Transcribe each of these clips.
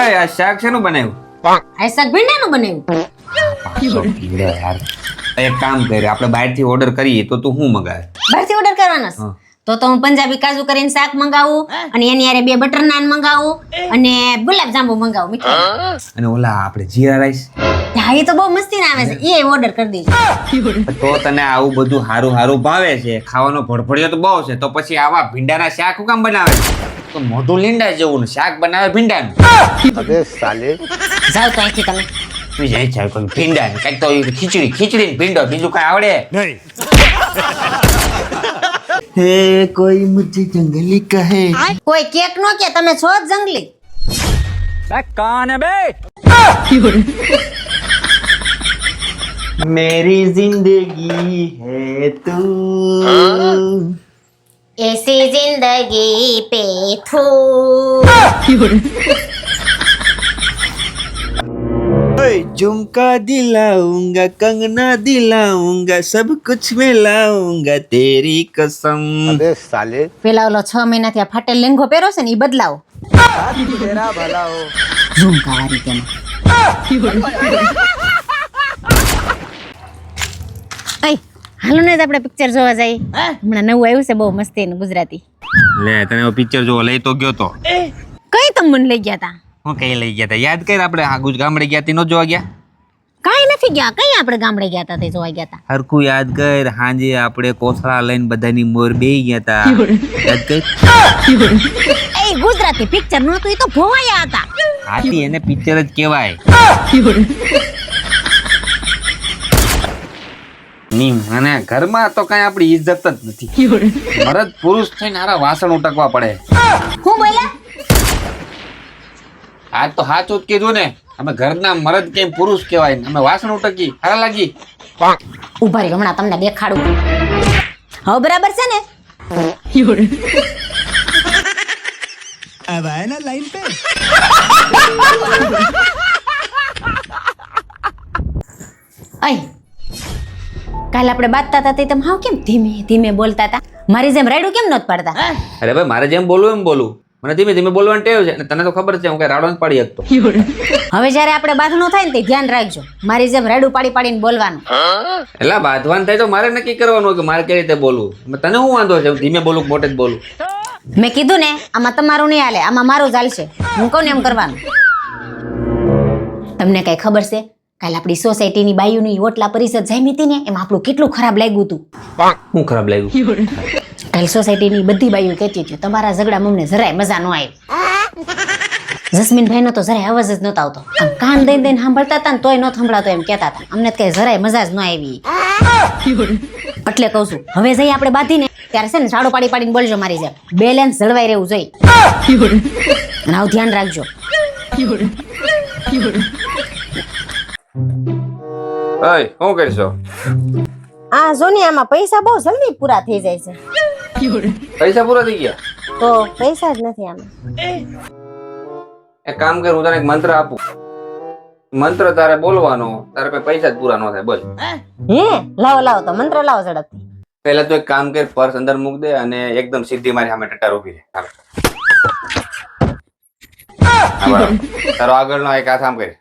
એ આ શાક શેનું બનાવ્યું? આ શાક ભીંડાનું બનાવ્યું. યાર? એક કામ કરે આપણે બહારથી ઓર્ડર કરીએ તો તું શું મગાવે? બહારથી ઓર્ડર કરવાનો તો તો હું પંજાબી કાજુ કરીને શાક મંગાવું અને એની હારે બે બટર નાન મંગાવું અને ગુલાબ જાંબુ મંગાવું મીઠા. અને ઓલા આપણે જીરા રાઈસ? હા એ તો બહુ મસ્તી ના આવે છે. એ ઓર્ડર કરી દેજો. તો તને આવું બધું હારું હારું ભાવે છે ખાવાનો ભડભડિયો તો બહુ છે તો પછી આવા ભીંડાના શાક હું કામ બનાવે? તો મોઢું લીંડા જેવું ને શાક બનાવે ભીંડાનું. અરે સાલે. જાઓ તો અહીંથી તમે. તું જાય છે કોઈ ભીંડા ને કંઈક તો ખીચડી ખીચડી ને ભીંડો બીજું કઈ આવડે? હે કોઈ મુજે જંગલી કહે. કોઈ કેક નો કે તમે છો જંગલી. બે કાન બે. મેરી જિંદગી હે તું. એસી જિંદગી પે થૂ झुमका दिलाऊंगा कंगना दिलाऊंगा सब कुछ मैं लाऊंगा तेरी कसम પેલા ઓલો છ મહિનાથી આ ફાટેલ લેંઘો પહેરો છે ને એ બદલાવો ઝુમકા વાળી તેમાં અય હાલો ને આપણે પિક્ચર જોવા જઈએ. હમણાં નવું આવ્યું છે બહુ મસ્તી એનું ગુજરાતી. લે તને પિક્ચર જોવા લઈ તો ગયો તો. કઈ તમે મને લઈ ગયા તા? હું કઈ લઈ ગયા તા? યાદ કર આપણે આ ગુજ ગામડે ગયા તી નો જોવા ગયા? કાઈ નથી ગયા. કઈ આપણે ગામડે ગયા તા તે જોવા ગયા તા? હરખું યાદ કર હાંજે આપણે કોથળા લઈને બધાની મોર બેહી ગયા તા. યાદ કર? એ ગુજરાતી પિક્ચર નહોતું એ તો ભોવાયા હતા. હાથી એને પિક્ચર જ કહેવાય. નીમ અને ઘરમાં તો કઈ આપણી ઇજ્જત જ નથી મરદ પુરુષ થઈને હારા વાસણ ઉટકવા પડે હું બોલ્યા આજ તો સાચું જ કીધું ને અમે ઘરના મરદ કેમ પુરુષ કહેવાય ને અમે વાસણ ઉટકી હારા લાગી ઉભા રહી હમણાં તમને દેખાડું હવે બરાબર છે ને अब आए ना लाइन पे અય કાલે આપણે બાતતા હતા તે તમે હાવ કેમ ધીમે ધીમે બોલતા હતા? મારી જેમ રાડું કેમ નત પાડતા? અરે ભાઈ મારે જેમ બોલવું એમ બોલું. મને ધીમે ધીમે બોલવાની ટેવ છે અને તને તો ખબર છે હું કઈ રાડો નથી પાડી શકતો. હવે જ્યારે આપણે બાંધણું થાય ને તે ધ્યાન રાખજો. મારી જેમ રાડું પાડી પાડીને બોલવાનું. એટલે બાંધવાન થાય તો મારે નક્કી કરવાનું કે મારે કઈ રીતે બોલવું. તને હું વાંધો છે ધીમે બોલું મોટે જ બોલું? મેં કીધું ને આમાં તમારું નહીં હાલે આમાં મારું ચાલશે હું કહું ને એમ કરવાનું. તમને કઈ ખબર છે? કાલે આપણી સોસાયટીની બાયુની ઓટલા પરિષદ જામી હતી ને એમાં આપણું કેટલું ખરાબ લાગ્યું હતું? શું ખરાબ લાગ્યું? કાલે સોસાયટીની બધી બાયુ કહેતી હતી તમારા ઝઘડા મમને જરાય મજા ન આવી. જસ્મીનભાઈનો તો જરાય અવાજ જ નતો આવતો. આમ કાન દઈ દઈને સાંભળતા હતા ને તોય ન સંભળાતો એમ કહેતા હતા. અમને તો કઈ જરાય મજા જ ન આવી. એટલે કહું છું હવે જઈ આપણે બાંધીને ત્યારે છે ને સાડો પાડી પાડીને બોલજો મારી જેમ. બેલેન્સ જળવાઈ રહેવું જોઈએ. અને આવું ધ્યાન રાખજો. ઓય શું કરશો? આ સોનિયામાં આમાં પૈસા બહુ જલ્દી પૂરા થઈ જાય છે. પૈસા પૂરા થઈ ગયા? તો પૈસા જ નથી આમાં. એક કામ કર હું તને એક મંત્ર આપું. મંત્ર તારે બોલવાનો તારે કોઈ પૈસા જ પૂરા ન થાય બોલ. હે? લાવો લાવો તો મંત્ર લાવો ઝડપથી. પહેલા તો એક કામ કર પર્સ અંદર મૂક દે અને એકદમ સીધી મારી સામે ટટાર ઊભી રહે. તારો આગળનો એક આ કામ કર.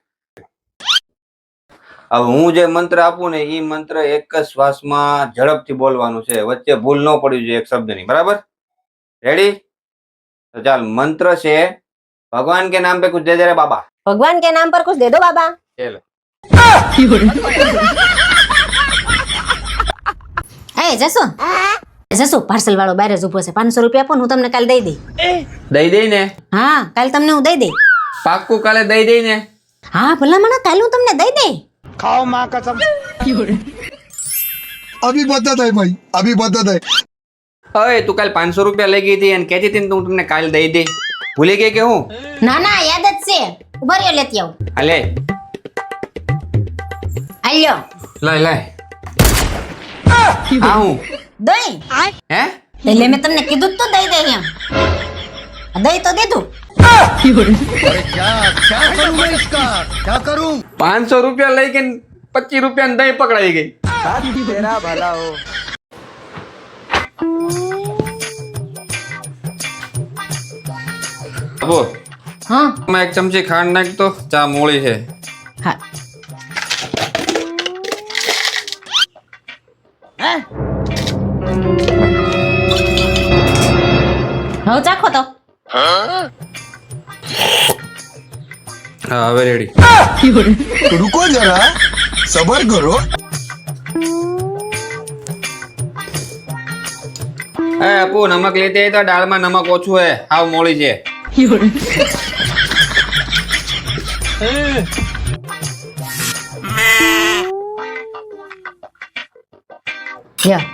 હવે હું જે મંત્ર આપું ને એ મંત્ર એક જ શ્વાસમાં ઝડપથી બોલવાનું છે. વચ્ચે ભૂલ ન પડવી જોઈએ એક શબ્દની. બરાબર? રેડી તો ચાલ મંત્ર છે ભગવાન કે નામ પે કુછ દે દે રે બાબા. ભગવાન કે નામ પર કુછ દે દો બાબા. ચલો. એ જસુ. જસુ પાર્સલ વાળો બારે જ ઊભો છે. પાંચસો રૂપિયા આપો હું તમને કાલ દઈ દઈ. દઈ દઈ ને? હા કાલ તમને હું દઈ દઈ. પાક્કું કાલે દઈ દઈ ને? હા ભલા મને કાલ હું તમને દઈ દઈ. खाओ माँ कसम अभी बदत है भाई अभी बदत है હવે તું કાલ પાંચસો રૂપિયા લઈ ગઈ હતી અને કહેતી હતી ને તો હું તમને કાલ દઈ દઈ ભૂલી ગઈ કે હું ના ના યાદ જ છે ઉભા રહ્યો લેતી આવું હાલે આલ્યો લાય લાય આ હું દઈ હે એટલે મેં તમને કીધું જ તો દઈ દઈ એમ દઈ તો દીધું क्या करूँ मैं इसका क्या करूँ પાંચસો રૂપિયા લઈ ગઈ પચીસ રૂપિયા દહીં પકડાઈ ગઈ બાબુ હા આમાં એક ચમચી ખાંડ નાખ તો ચા મોળી છે હા હવે ચાખો તો હા હવે રેડી રૂકો જરા. સબર કરો. એ આપો નમક લેતી તો દાળમાં નમક ઓછું હે. આવ મોળી છે.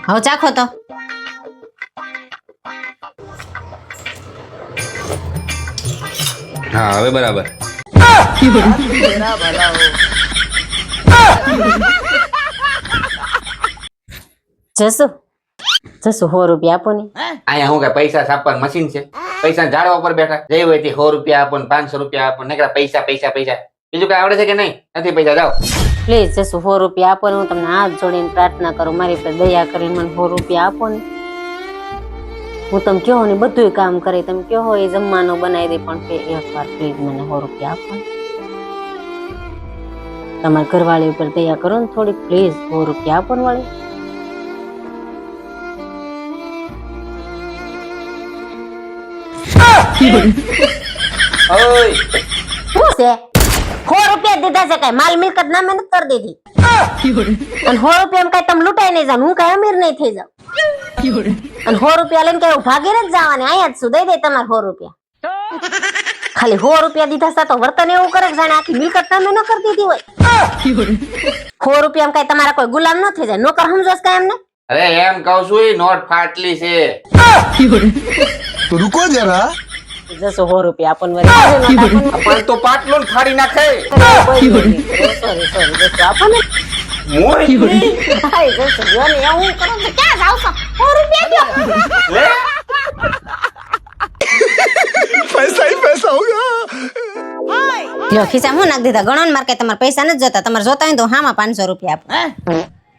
હવે ચાખો તો. હા હવે બરાબર. જસુ જસુ સો રૂપિયા આપો ને. અહીંયા હું કે પૈસા છાપવાનું મશીન છે? પૈસા ઝાડવા ઉપર બેઠા. જઈ હોય તે સો રૂપિયા આપો ને પાંચસો રૂપિયા આપો ને પૈસા પૈસા પૈસા. બીજું કઈ આવડે છે કે નહીં? નથી પૈસા જાઓ. પ્લીઝ જસુ સો રૂપિયા આપો ને હું તમને હાથ જોડીને પ્રાર્થના કરું. મારી પર દયા કરી મને સો રૂપિયા આપો ને. હું તમે કહો ને બધું કામ કરે. તમે કહો એ જમવાનું બનાવી દે પણ એક વાર પ્લીઝ મને સો રૂપિયા આપો ને. તમારા ઘરવાળી ઉપર દયા કરો ને થોડીક પ્લીઝ સો રૂપિયા આપો ને વાળી. શું છે? સો રૂપિયા દીધા છે કઈ? માલ મિલકત ના મહેનત કરી દીધી. અને સો રૂપિયા કઈ તમે લૂંટાઈ નહીં જાવ હું કઈ અમીર નહીં થઈ જાવ. અને સો રૂપિયા લઈને કઈ ભાગી નથી જવાની. અહીંયા જ શું? દઈ દે તમારે સો રૂપિયા. ખાલી સો રૂપિયા દીધા હતા તો વર્તન એવું કરે જાણે આખી મિલકત તમે ન કરી દીધી હોય? સો રૂપિયા કઈ તમારા કોઈ ગુલામ ન થઈ જાય? નોકર સમજો કઈ એમને? અરે એમ કહું છું નોટ ફાટલી છે. રૂકો જરા. જસો સો રૂપિયા આપણને પણ તો પાટલો ખાડી નાખે. સોરી સોરી જસો આપણને હું કરો ક્યાં જાવ છો? સો રૂપિયા લ્યો ખિસ્સા હું નાખી દીધા. ગણો ને મારે કઈ તમારે પૈસા નથી જોતા. તમારે જોતા હોય તો હામાં પાંચસો રૂપિયા આપો.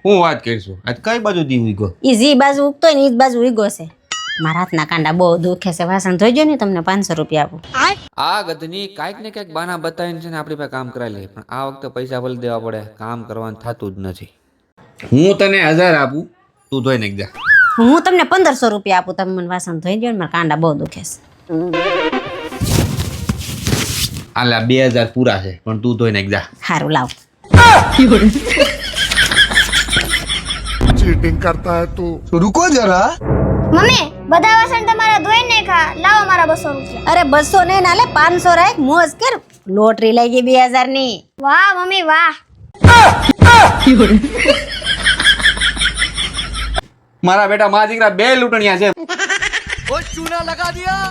હું? વાત કરીશું. આજ કઈ બાજુ દી ઉગો ઈ જી બાજુ ઉગતો હોય ને ઈ જ બાજુ ઉગો છે. મારા હાથના કાંડા બહુ દુખે છે. વાસણ ધોઈ ગયો ને તમને પાંચસો રૂપિયા આપું. આ ગધની કાંઈક ને કાંઈક બાના બતાવીને છે ને આપણી પાસે કામ કરાવી લે. પણ આ વખતે પૈસા ભલે દેવા પડે. કામ કરવાનું થતું જ નથી. હું તને હજાર આપું. તું ધોઈ નાખ જા. હું તમને પંદરસો રૂપિયા આપું. તમે મને વાસણ ધોઈ ગયો ને મારા કાંડા બહુ દુખે છે. આલા બે હજાર પૂરા છે પણ તું તો નાખ જા. સારું લાવ. ચીટિંગ કરતા હે તું. રૂકો જરા. મમ્મી બધા વાસણ તમારા ધોઈ નાખા લાવો મારા બસો રૂપિયા. અરે બસો નહીં નાલે પાંચસો રાખ મોજ કર. લોટરી લઈ ગઈ બે હજારની વાહ મમ્મી વાહ. મારા બેટા મા દીકરા બે લૂંટણિયા છે. ઓ ચૂના લગા દિયા.